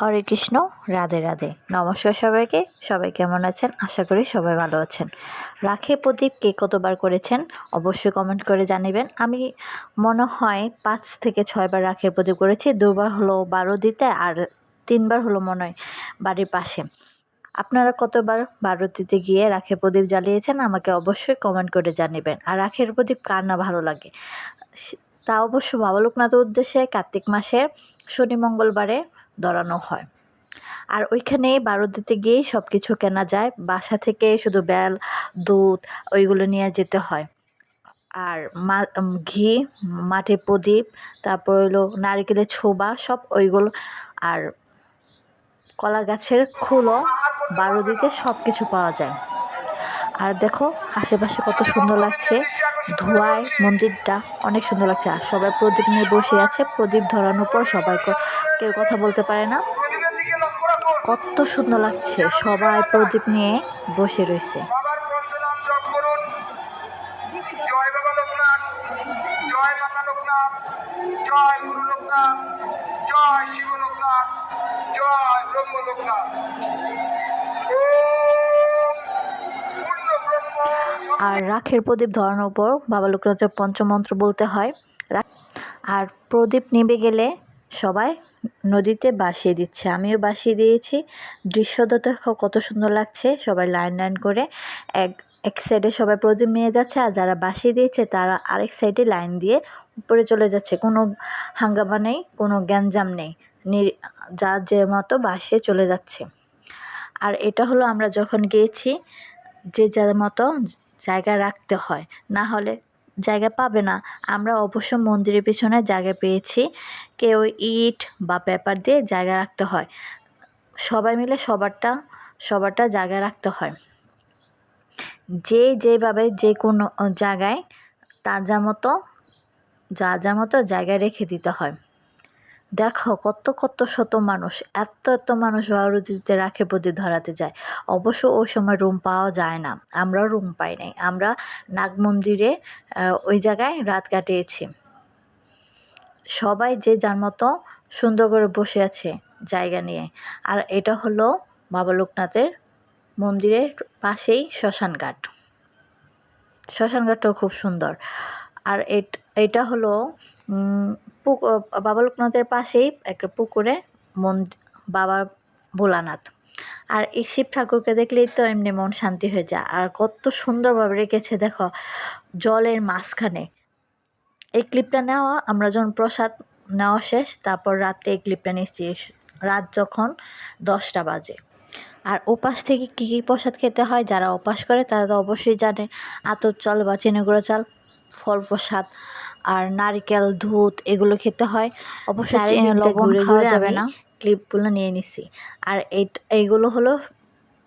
হরে কৃষ্ণ, রাধে রাধে। নমস্কার সবাইকে। সবাই কেমন আছেন? আশা করি সবাই ভালো আছেন। রাখে প্রদীপ কে কতবার করেছেন? অবশ্যই কমেন্ট করে জানিবেন। আমি মনে হয় পাঁচ থেকে ছয়বার রাখের প্রদীপ করেছি। দুবার হলো বারো দিতে আর তিনবার হলো মনে হয় বাড়ির পাশে। আপনারা কতবার বারো দিতে গিয়ে রাখের প্রদীপ জ্বালিয়েছেন? আমাকে অবশ্যই কমেন্ট করে জানিবেন। আর রাখের প্রদীপ কার না ভালো লাগে? তা অবশ্য বাবা লোকনাথের উদ্দেশ্যে কার্তিক মাসের শনি মঙ্গলবারে ধরানো হয়। আর ওইখানে বারো দিতে গিয়েই সব কিছু কেনা যায়। বাসা থেকে শুধু ব্যাল, দুধ ওইগুলো নিয়ে যেতে হয়। আর মা ঘি মাঠে প্রদীপ, তারপর হলো নারিকেলের ছোবা, সব ওইগুলো। আর কলা গাছের খুলো বারো দিতে সব কিছু পাওয়া যায়। আর দেখো, আশেপাশে কত সুন্দর লাগছে। ধোয়ায়, মন্দিরটা অনেক সুন্দর লাগছে। আর সবাই প্রদীপ নিয়ে বসে আছে। প্রদীপ ধরানোর পর সবাই কেউ কথা বলতে পারে না। কত সুন্দর লাগছে। সবাই প্রদীপ নিয়ে বসে রয়েছে। জয় গুরু লোকনাথ জয় শিব লোকনাথ জয় ব্রহ্ম লোকনাথ আর রাখের প্রদীপ ধরানোর পর বাবা লোকনাথের পঞ্চমন্ত্র বলতে হয়। আর প্রদীপ নিভে গেলে সবাই নদীতে বাসিয়ে দিচ্ছে। আমিও বাসিয়ে দিয়েছি। দৃশ্যটা দেখো কত সুন্দর লাগছে। সবাই লাইন লাইন করে এক এক সাইডে সবাই প্রদীপ নিয়ে যাচ্ছে আর যারা বাসিয়ে দিয়েছে তারা আরেক সাইডে লাইন দিয়ে উপরে চলে যাচ্ছে। কোনো হাঙ্গামা নেই, কোনো গ্যাঞ্জাম নেই। যা যে মতো বাসিয়ে চলে যাচ্ছে। আর এটা হলো আমরা যখন গিয়েছি, যে যার মতো জায়গা রাখতে হয়। না হলে জায়গা পাবে না। আমরা অবশ্য মন্দিরের পিছনে জায়গা পেয়েছি। কেউ ইট বা পেপার দিয়ে জায়গা রাখতে হয়। সবাই মিলে সবারটা সবারটা জায়গা রাখতে হয়। যে যেভাবে যে কোনো জায়গায় তাজা মতো, যা যা মতো জায়গায় রেখে দিতে হয়। দেখো কত কত শত মানুষ, এত এত মানুষ বারুদিতে রাখে প্রদীপ ধরাতে যায়। অবশ্য ওই সময় রুম পাওয়া যায় না। আমরাও রুম পাই নাই। আমরা নাগ মন্দিরে ওই জায়গায় রাত কাটিয়েছি। সবাই যে যার মতো সুন্দর করে বসে আছে জায়গা নিয়ে। আর এটা হলো বাবা লোকনাথের মন্দিরের পাশেই শ্মশান ঘাট। শ্মশান ঘাটটাও খুব সুন্দর। আর এটা হলো বাবা লোকনাথের পাশেই একটা পুকুরে মন্দির বাবা ভোলানাথ। আর এই শিব ঠাকুরকে দেখলেই তো এমনি মন শান্তি হয়ে যায়। আর কত সুন্দরভাবে রেখেছে, দেখো, জলের মাঝখানে। এই ক্লিপটা নেওয়া, আমরা যখন প্রসাদ নেওয়া শেষ, তারপর রাত্রে এই ক্লিপটা নিচ্ছি। রাত যখন দশটা বাজে। আর ওপাশ থেকে কী কী প্রসাদ খেতে হয়, যারা অপাস করে, তারা তো অবশ্যই জানে। আতর চাল বা চিনিগুঁড়ো চাল। ফল প্রসাদ আর নারিকেল দুধ এগুলো খেতে হয়। অবশ্যই লবণ খাওয়া যাবে না। ক্লিপগুলো নিয়ে নিছি। আর এই এইগুলো হলো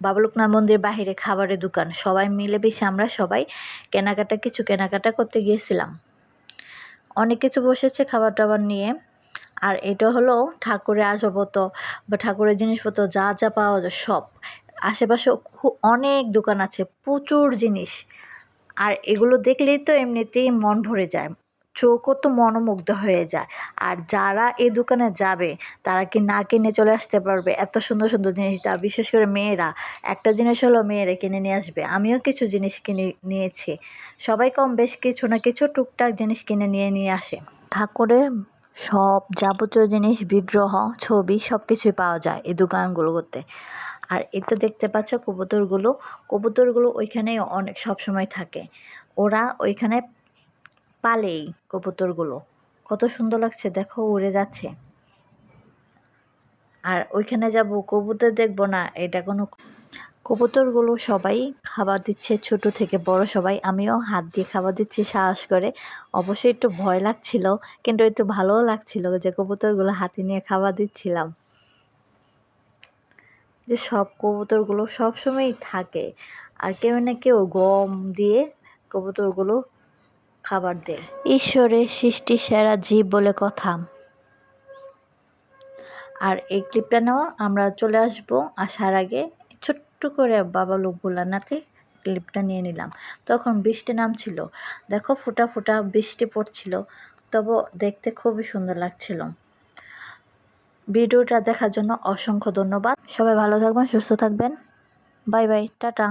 বাবলুকনাথ মন্দির বাহিরে খাবারের দোকান। সবাই মিলে বেশি আমরা সবাই কেনাকাটা কিছু কেনাকাটা করতে গিয়েছিলাম। অনেক কিছু বসেছে খাবার টাবার নিয়ে। আর এটা হলো ঠাকুরের আসবাবপত্র বা ঠাকুরের জিনিসপত্র যা যা পাওয়া যায় সব। আশেপাশে খুব অনেক দোকান আছে প্রচুর জিনিস। আর এগুলো দেখলেই তো এমনিতেই মন ভরে যায়। চোখও তো মনোমুগ্ধ হয়ে যায়। আর যারা এই দোকানে যাবে, তারা কি না কিনে চলে আসতে পারবে? এত সুন্দর সুন্দর জিনিস তা বিশেষ করে মেয়েরা। একটা জিনিস হলো মেয়েরা কিনে নিয়ে আসবে। আমিও কিছু জিনিস কিনে নিয়েছি। সবাই কম বেশ কিছু না কিছু টুকটাক জিনিস কিনে নিয়ে নিয়ে আসে। ঠাকুরের সব যাবতীয় জিনিস, বিগ্রহ, ছবি সব কিছুই পাওয়া যায় এই দোকানগুলো আর তো দেখতে পাচ্ছ কবুতরগুলো। কবুতরগুলো ওইখানেই অনেক, সব সময় থাকে। ওরা ওইখানে পালেই কবুতরগুলো। কত সুন্দর লাগছে, দেখো, উড়ে যাচ্ছে। আর ওইখানে যাব, কবুতর দেখব না, এটা কোনো কবুতরগুলো সবাই খাবার দিচ্ছে, ছোট থেকে বড় সবাই। আমিও হাত দিয়ে খাবার দিচ্ছি, সাহস করে। অবশ্যই একটু ভয় লাগছিল, কিন্তু একটু ভালোও লাগছিল যে কবুতরগুলো হাতে নিয়ে খাবার দিচ্ছিলাম। যে সব কবুতরগুলো সবসময়ই থাকে। আর কেউ না কেউ গম দিয়ে কবুতরগুলো খাবার দেয়। ঈশ্বরের সৃষ্টি সেরা জীব বলে কথা। আর এই ক্লিপটা নেওয়া আমরা চলে আসব আসার আগে ছোট্ট করে বাবা লোক ভোলানাথে ক্লিপটা নিয়ে নিলাম। তখন বৃষ্টি নামছিল। দেখো ফোটা ফোটা বৃষ্টি পড়ছিল। তবু দেখতে খুবই সুন্দর লাগছিল। ভিডিওটা দেখার জন্য অসংখ্য ধন্যবাদ। সবাই ভালো থাকবেন সুস্থ থাকবেন। Bye bye tata.